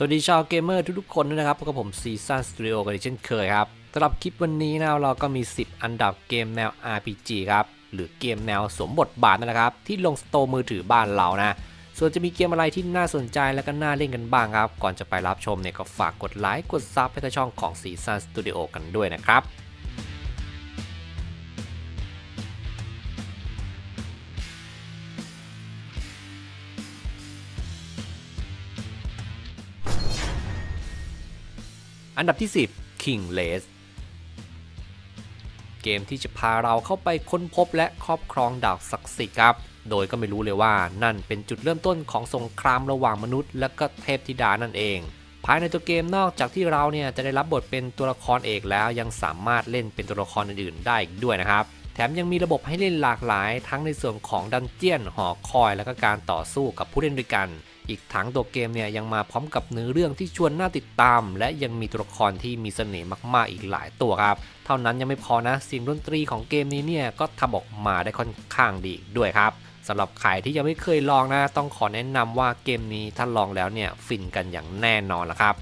สวัสดีชาวเกมเมอร์ทุกๆคนด้วยนะครับพบกับผมซีซันสตูดิโอกันเช่นเคยครับสำหรับคลิปวันนี้นะเราก็มี 10 อันดับเกมแนว RPG ครับ หรือเกมแนวสวมบทบาทนั่นแหละครับ ที่ลงสโตร์มือถือบ้านเรานะ ส่วนจะมีเกมอะไรที่น่าสนใจและก็น่าเล่นกันบ้างครับ ก่อนจะไปรับชมเนี่ยก็ฝากกดไลค์กดซับให้กับช่องของซีซันสตูดิโอกันด้วยนะครับ อันดับที่ 10 King l a s เกมที่จะพาเราเข้าไปค้นพบและครอบครองดาวศักดิ์สิทธิ์ครับ โดยก็ไม่รู้เลยว่านั่นเป็นจุดเริ่มต้นของสงครามระหว่างมนุษย์ และก็เทพธิดานั่นเอง ภายในตัวเกมนอกจากที่เราเนี่ยจะได้รับบทเป็นตัวละครเอกแล้วยังสามารถเล่นเป็นตัวละครอื่นๆได้อีกด้วยนะครับ แถมยังมีระบบให้เล่นหลากหลาย ทั้งในส่วนของดันเจียนหอคอย และก็การต่อสู้กับผู้เล่นด้วยกัน อีกทั้งตัวเกมเนี่ยยังมาพร้อมกับเนื้อเรื่องที่ชวนน่าติดตาม และยังมีตัวละครที่มีเสน่ห์มากๆอีกหลายตัวครับ เท่านั้นยังไม่พอนะเสียงดนตรีของเกมนี้เนี่ยก็ทำออกมาได้ค่อนข้างดีด้วยครับสำหรับใครที่ยังไม่เคยลองนะ ต้องขอแนะนำว่าเกมนี้ถ้าลองแล้วเนี่ยฟินกันอย่างแน่นอนละครับ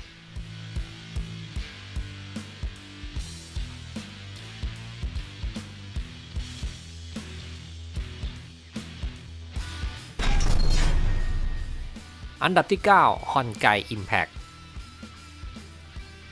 อันดับที่9ฮอนไก Impact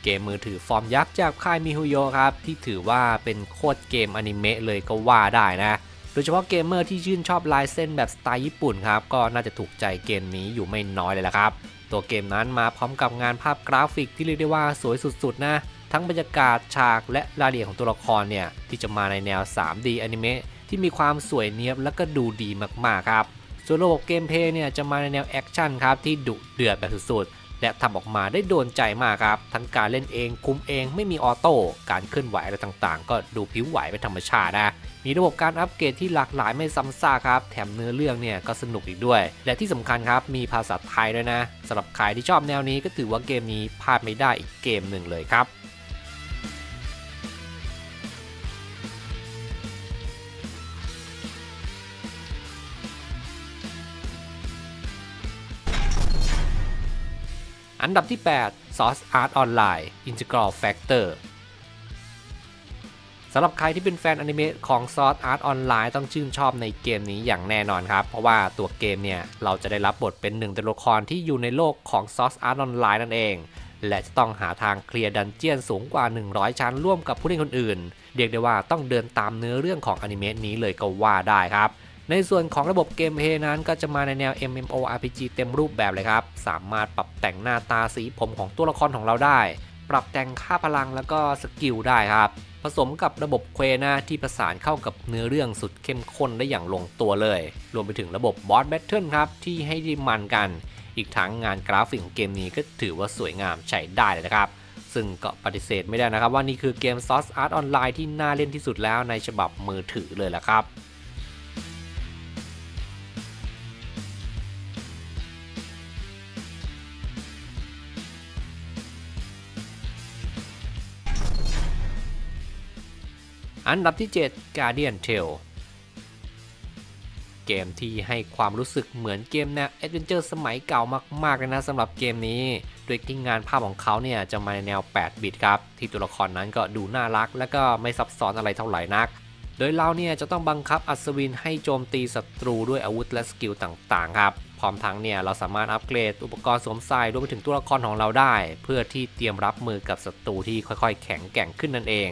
เกมมือถือฟอร์มยักษ์จากค่ายมิฮุโยครับ ที่ถือว่าเป็นโคตรเกมอนิเมะเลยก็ว่าได้นะ โดยเฉพาะเกมเมอร์ที่ชื่นชอบลายเส้นแบบสไตล์ญี่ปุ่นครับ ก็น่าจะถูกใจเกมนี้อยู่ไม่น้อยเลยละครับ ตัวเกมนั้นมาพร้อมกับงานภาพกราฟิกที่เรียกได้ว่าสวยสุดๆ นะ ทั้งบรรยากาศฉากและรายละเอียดของตัวละครเนี่ยที่จะมาในแนว 3D อนิเมะที่มีความสวยเนียบและก็ดูดีมากๆครับ ส่วนระบบเกมเพลย์เนี่ยจะมาในแนวแอคชั่นครับที่ดุเดือดแบบสุดๆ และทำออกมาได้โดนใจมากครับ ทั้งการเล่นเองคุมเองไม่มีออโต้การเคลื่อนไหวอะไรต่างๆ ก็ดูผิวไหวเป็นธรรมชาตินะมีระบบการอัปเกรดที่หลากหลายไม่ซ้ำซากครับ แถมเนื้อเรื่องเนี่ยก็สนุกอีกด้วย และที่สำคัญครับมีภาษาไทยด้วยนะสำหรับใครที่ชอบแนวนี้ก็ถือว่าเกมนี้พลาดไม่ได้อีกเกมหนึ่งเลยครับ อันดับที่ 8 Source Art Online Integral Factor สำหรับใครที่เป็นแฟนอนิเมะของ Source Art Online ต้องชื่นชอบในเกมนี้อย่างแน่นอนครับ เพราะว่าตัวเกมเนี่ย เราจะได้รับบทเป็นหนึ่งตัวละครที่อยู่ในโลกของ Source Art Online นั่นเอง และจะต้องหาทางเคลียร์ดันเจียนสูงกว่า 100 ชั้นร่วมกับผู้เล่นคนอื่น เรียกได้ว่าต้องเดินตามเนื้อเรื่องของอนิเมะนี้เลยก็ว่าได้ครับ ในส่วนของระบบเกมเพย์นั้นก็จะมาในแนว MMORPG เต็มรูปแบบเลยครับ สามารถปรับแต่งหน้าตาสีผมของตัวละครของเราได้ ปรับแต่งค่าพลังแล้วก็สกิลได้ครับ ผสมกับระบบเควนาที่ประสานเข้ากับเนื้อเรื่องสุดเข้มข้นได้อย่างลงตัวเลย รวมไปถึงระบบบอสแบทเทิลครับ ที่ให้ดีมันกัน อีกทั้งงานกราฟิกของเกมนี้ก็ถือว่าสวยงามใช้ได้เลยนะครับซึ่งก็ปฏิเสธไม่ได้นะครับว่านี่คือเกม Source Art Online ที่น่าเล่นที่สุดแล้วในฉบับมือถือเลยละครับ อันดับที่ 7 Guardian Tale เกมที่ให้ความรู้สึกเหมือนเกมแนวแอดเวนเจอร์สมัยเก่ามากๆเลยนะสำหรับเกมนี้ โดยที่งานภาพของเขาเนี่ยจะมาในแนว 8 บิตครับ ที่ตัวละครนั้นก็ดูน่ารัก และก็ไม่ซับซ้อนอะไรเท่าไหร่นัก โดยเราเนี่ยจะต้องบังคับอัศวินให้โจมตีศัตรูด้วยอาวุธและสกิลต่างๆครับ พร้อมทั้งเนี่ยเราสามารถอัปเกรดอุปกรณ์สวมใส่รวมไปถึงตัวละครของเราได้ เพื่อที่เตรียมรับมือกับศัตรูที่ค่อย ๆ แข็งแกร่งขึ้นนั่นเอง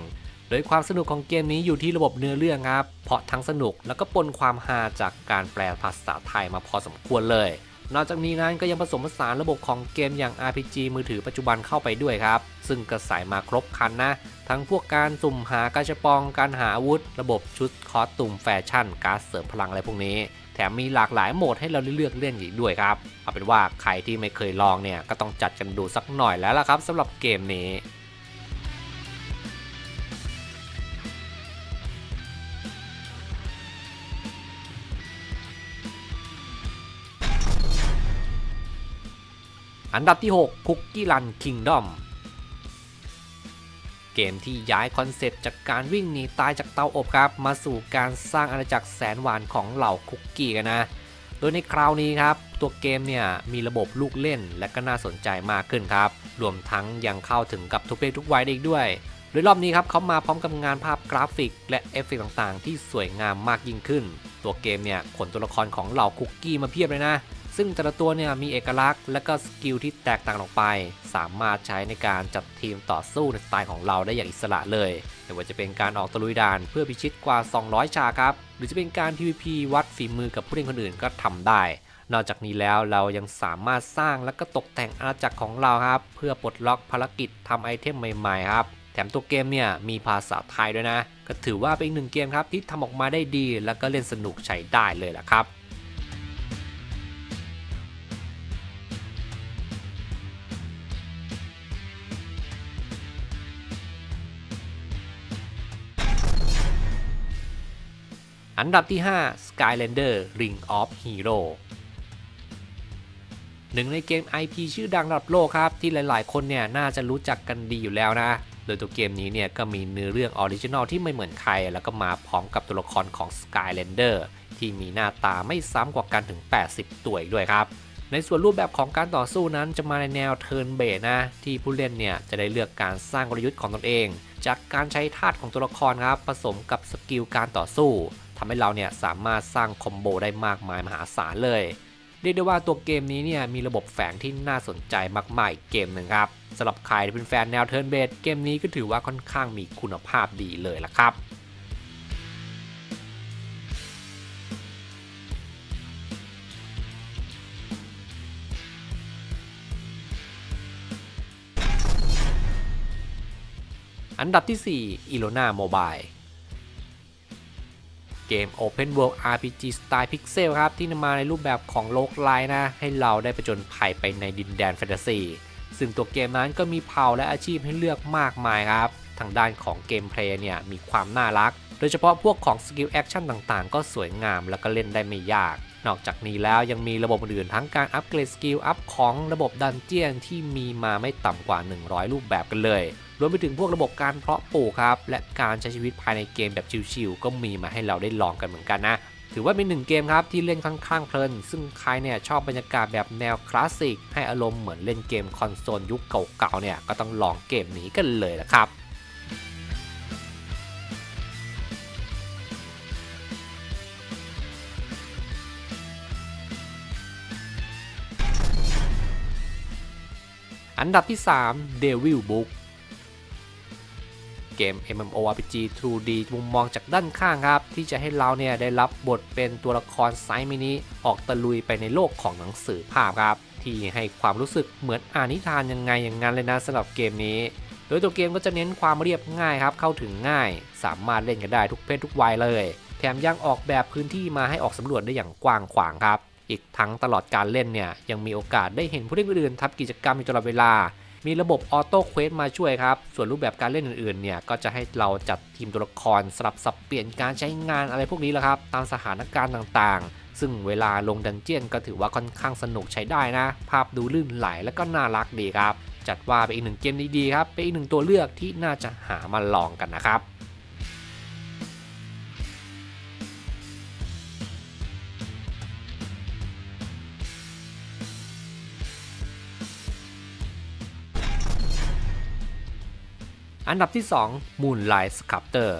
ดยความสนุกของเกมนี้อยู่ที่ระบบเนื้อเรื่องครับ เพราะทั้งสนุกแล้วก็ปนความฮาจากการแปลภาษาไทยมาพอสมควรเลย นอกจากนี้นั้นก็ยังผสมผสานระบบของเกมอย่าง RPG มือถือปัจจุบันเข้าไปด้วยครับ ซึ่งก็ใส่มาครบครันนะ ทั้งพวกการสุ่มหากาชปอง การหาอาวุธ ระบบชุดคอสตูมแฟชั่น การเสริมพลังอะไรพวกนี้ แถมมีหลากหลายโหมดให้เราเลือกเล่นอีกด้วยครับ เอาเป็นว่าใครที่ไม่เคยลองเนี่ยก็ต้องจัดกันดูสักหน่อยแล้วล่ะครับสำหรับเกมนี้ อันดับที่6 Cookie Run Kingdom เกมที่ย้ายคอนเซปต์จากการวิ่งหนีตายจากเตาอบครับ มาสู่การสร้างอาณาจักรแสนหวานของเหล่าคุกกี้กันนะ โดยในคราวนี้ครับ ตัวเกมเนี่ยมีระบบลูกเล่นและก็น่าสนใจมากขึ้นครับ รวมทั้งยังเข้าถึงกับทุกเพศทุกวัยได้อีกด้วย โดยรอบนี้ครับเขามาพร้อมกับงานภาพกราฟิก และเอฟเฟกต์ต่างๆ ที่สวยงามมากยิ่งขึ้น ตัวเกมเนี่ยขนตัวละครของเหล่าคุกกี้มาเพียบเลยนะ ซึ่งแต่ละตัวเนี่ยมีเอกลักษณ์และก็สกิลที่แตกต่างออกไป สามารถใช้ในการจัดทีมต่อสู้ในสไตล์ของเราได้อย่างอิสระเลยไม่ว่าจะเป็นการออกตะลุยด่านเพื่อพิชิตกว่า 200 ชาครับ หรือจะเป็นการ PVP วัดฝีมือกับผู้เล่นคนอื่นก็ทำได้ นอกจากนี้แล้วเรายังสามารถสร้างและก็ตกแต่งอาณาจักรของเราครับ เพื่อปลดล็อกภารกิจทำไอเทมใหม่ๆครับแถมตัวเกมเนี่ยมีภาษาไทยด้วยนะ ก็ถือว่าเป็นอีกหนึ่งเกมครับที่ทำออกมาได้ดี แล้วก็เล่นสนุกใช้ได้เลยแหละครับ อันดับที่ 5 Skylander Ring of Hero หนึ่งในเกม IP ชื่อดังระดับโลกครับ ที่หลายๆ คนเนี่ยน่าจะรู้จักกันดีอยู่แล้วนะ โดยตัวเกมนี้เนี่ยก็มีเนื้อเรื่องออริจินอลที่ไม่เหมือนใคร แล้วก็มาพร้อมกับตัวละครของ Skylander ที่มีหน้าตาไม่ซ้ำกว่ากันถึง 80 ตัวอีกด้วยครับ ในส่วนรูปแบบของการต่อสู้นั้นจะมาในแนวเทิร์นเบสนะ ที่ผู้เล่นเนี่ยจะได้เลือกการสร้างกลยุทธ์ของตนเอง จากการใช้ธาตุของตัวละครครับผสมกับสกิลการต่อสู้ ทำให้เราเนี่ยสามารถสร้างคอมโบได้มากมายมหาศาลเลย เรียกได้ว่าตัวเกมนี้เนี่ยมีระบบแฝงที่น่าสนใจมากๆอีกเกมหนึ่งครับสำหรับใครที่เป็นแฟนแนวเทิร์นเบสเกมนี้ก็ถือว่าค่อนข้างมีคุณภาพดีเลยละครับอันดับที่ 4 i l o n a Mobile เกม Open World RPG สไตล์พิกเซลครับ ที่นำมาในรูปแบบของโลกไลน์นะให้เราได้ไปจนภัยไปในดินแดนแฟนตาซีซึ่งตัวเกมนั้นก็มีเผ่าและอาชีพให้เลือกมากมายครับ ทางด้านของเกมเพลย์เนี่ยมีความน่ารัก โดยเฉพาะพวกของสกิลแอคชั่นต่างๆ ก็สวยงามแล้วก็เล่นได้ไม่ยาก นอกจากนี้แล้วยังมีระบบอื่นทั้งการอัปเกรดสกิลอัพของระบบดันเจียนที่มีมาไม่ต่ำกว่า 100 รูปแบบกันเลย รวมไปถึงพวกระบบการเพาะปลูกครับ และการใช้ชีวิตภายในเกมแบบชิวๆก็มีมาให้เราได้ลองกันเหมือนกันนะ ถือว่าเป็นหนึ่งเกมครับที่เล่นค่อนข้างเพลิน ซึ่งใครเนี่ยชอบบรรยากาศแบบแนวคลาสสิกให้อารมณ์เหมือนเล่นเกมคอนโซลยุคเก่าๆเนี่ยก็ต้องลองเกมนี้กันเลยละครับอันดับที่ 3 Devil Book กม MMORPG 2D มุมมองจากด้านข้างครับ ที่จะให้เราเนี่ยได้รับบทเป็นตัวละครไซส์มินิออกตะลุยไปในโลกของหนังสือภาพครับ ที่ให้ความรู้สึกเหมือนอ่านนิทานยังไงอย่างนั้นเลยนะสำหรับเกมนี้ โดยตัวเกมก็จะเน้นความเรียบง่ายครับเข้าถึงง่าย สามารถเล่นกันได้ทุกเพศทุกวัยเลย แถมยังออกแบบพื้นที่มาให้ออกสำรวจได้อย่างกว้างขวางครับอีกทั้งตลอดการเล่นเนี่ยยังมีโอกาสได้เห็นผู้เล่นอื่นทำกิจกรรมอยู่ตลอดเวลา มีระบบออโต้เควสมาช่วยครับ ส่วนรูปแบบการเล่นอื่นๆเนี่ยก็จะให้เราจัดทีมตัวละครสลับสับเปลี่ยนการใช้งานอะไรพวกนี้แหละครับ ตามสถานการณ์ต่างๆ ซึ่งเวลาลงดันเจียนก็ถือว่าค่อนข้างสนุกใช้ได้นะ ภาพดูลื่นไหลและก็น่ารักดีครับ จัดว่าเป็นอีกหนึ่งเกมดีๆครับเป็นอีกหนึ่งตัวเลือกที่น่าจะหามาลองกันนะครับ อันดับที่ 2 Moonlight Sculptor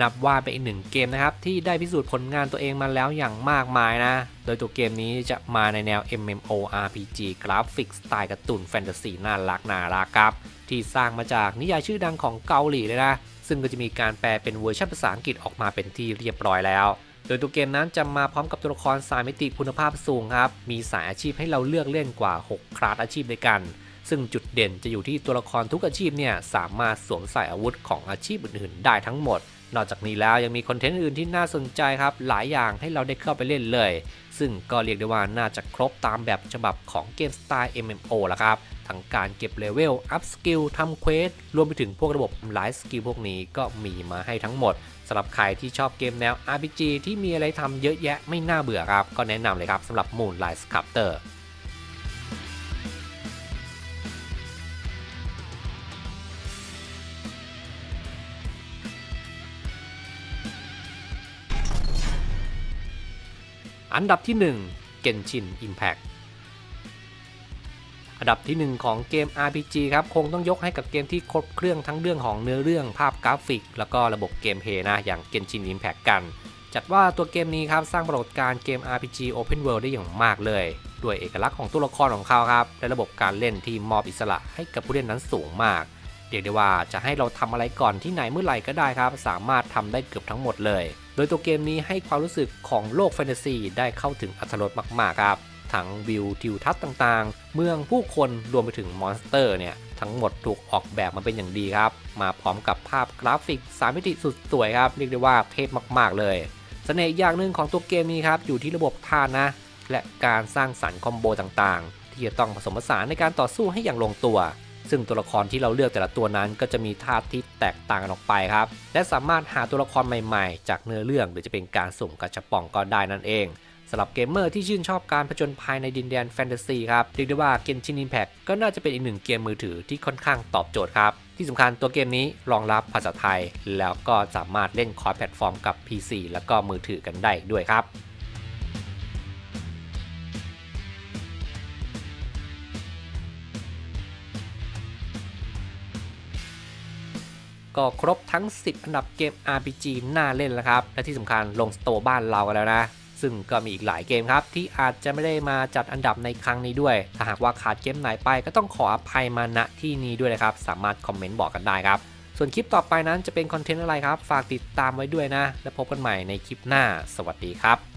นับว่าเป็นอีกหนึ่งเกมนะครับ ที่ได้พิสูจน์ผลงานตัวเองมาแล้วอย่างมากมายนะ โดยตัวเกมนี้จะมาในแนว MMORPG กราฟิกสไตล์การ์ตูนแฟนตาซีน่ารักน่ารักครับ ที่สร้างมาจากนิยายชื่อดังของเกาหลีเลยนะ ซึ่งก็จะมีการแปลเป็นเวอร์ชันภาษาอังกฤษออกมาเป็นที่เรียบร้อยแล้ว โดยตัวเกมนั้นจะมาพร้อมกับตัวละครสายมิติคุณภาพสูงครับ มีสายอาชีพให้เราเลือกเล่นกว่า 6 คลาสอาชีพด้วยกัน ซึ่งจุดเด่นจะอยู่ที่ตัวละครทุกอาชีพเนี่ยสามารถสวมใส่อาวุธของอาชีพอื่นๆ ได้ทั้งหมด นอกจากนี้แล้วยังมีคอนเทนต์อื่นที่น่าสนใจครับ หลายอย่างให้เราได้เข้าไปเล่นเลย ซึ่งก็เรียกได้ว่าน่าจะครบตามแบบฉบับของเกมสไตล์ MMO แล้วครับทั้งการเก็บเลเวล อัพสกิล ทำเควส รวมไปถึงพวกระบบไลฟ์สกิลพวกนี้ก็มีมาให้ทั้งหมดสำหรับใครที่ชอบเกมแนว RPG ที่มีอะไรทำเยอะแยะไม่น่าเบื่อครับ ก็แนะนำเลยครับสำหรับ Moonlight Sculptor อันดับที่1 Genshin Impact อันดับที่ 1 ของเกม RPG ครับ คงต้องยกให้กับเกมที่ครบเครื่องทั้งเรื่องของเนื้อเรื่องภาพกราฟิก แล้วก็ระบบเกมเพย์นะอย่าง Genshin Impact กัน จัดว่าตัวเกมนี้ครับสร้างปรากฏการณ์เกม RPG Open World ได้อย่างมากเลย ด้วยเอกลักษณ์ของตัวละครของเขาครับ และระบบการเล่นที่มอบอิสระให้กับผู้เล่นนั้นสูงมาก เรียกได้ว่าจะให้เราทำอะไรก่อนที่ไหนเมื่อไหร่ก็ได้ครับ สามารถทำได้เกือบทั้งหมดเลย โดยตัวเกมนี้ให้ความรู้สึกของโลกแฟนตาซีได้เข้าถึงอัตรสมากๆครับทั้งวิวทิวทัศน์ต่างๆ เมืองผู้คนรวมไปถึงมอนสเตอร์เนี่ย ทั้งหมดถูกออกแบบมาเป็นอย่างดีครับ มาพร้อมกับภาพกราฟิก3มิติสุดสวยครับ เรียกได้ว่าเทพมากๆเลยเสน่ห์อย่างหนึ่งของตัวเกมนี้ครับ อยู่ที่ระบบท่านะ และการสร้างสรรค์คอมโบต่างๆ ที่จะต้องผสมผสานในการต่อสู้ให้อย่างลงตัว ซึ่งตัวละครที่เราเลือกแต่ละตัวนั้น ก็จะมีท่าที่แตกต่างกันออกไปครับ และสามารถหาตัวละครใหม่ๆ จากเนื้อเรื่อง หรือจะเป็นการสุ่มกระชับป่องก็ได้นั่นเองสำหรับเกมเมอร์ที่ชื่นชอบการผจญภัยในดินแดนแฟนตาซีครับเรียกได้ว่า Genshin Impact ก็น่าจะเป็นอีกหนึ่งเกมมือถือที่ค่อนข้างตอบโจทย์ครับ ที่สำคัญตัวเกมนี้รองรับภาษาไทย แล้วก็สามารถเล่นคอร์สแพลตฟอร์มกับ PC แล้วก็มือถือกันได้ด้วยครับ ก็ครบทั้ง 10 อันดับเกม RPG น่าเล่นแล้วครับ และที่สำคัญลงสโตร์บ้านเรากันแล้วนะ ซึ่งก็มีอีกหลายเกมครับ ที่อาจจะไม่ได้มาจัดอันดับในครั้งนี้ด้วย ถ้าหากว่าขาดเกมไหนไปก็ต้องขออภัยมาณที่นี้ด้วยนะครับ สามารถคอมเมนต์บอกกันได้ครับ ส่วนคลิปต่อไปนั้นจะเป็นคอนเทนต์อะไรครับ ฝากติดตามไว้ด้วยนะ และพบกันใหม่ในคลิปหน้า สวัสดีครับ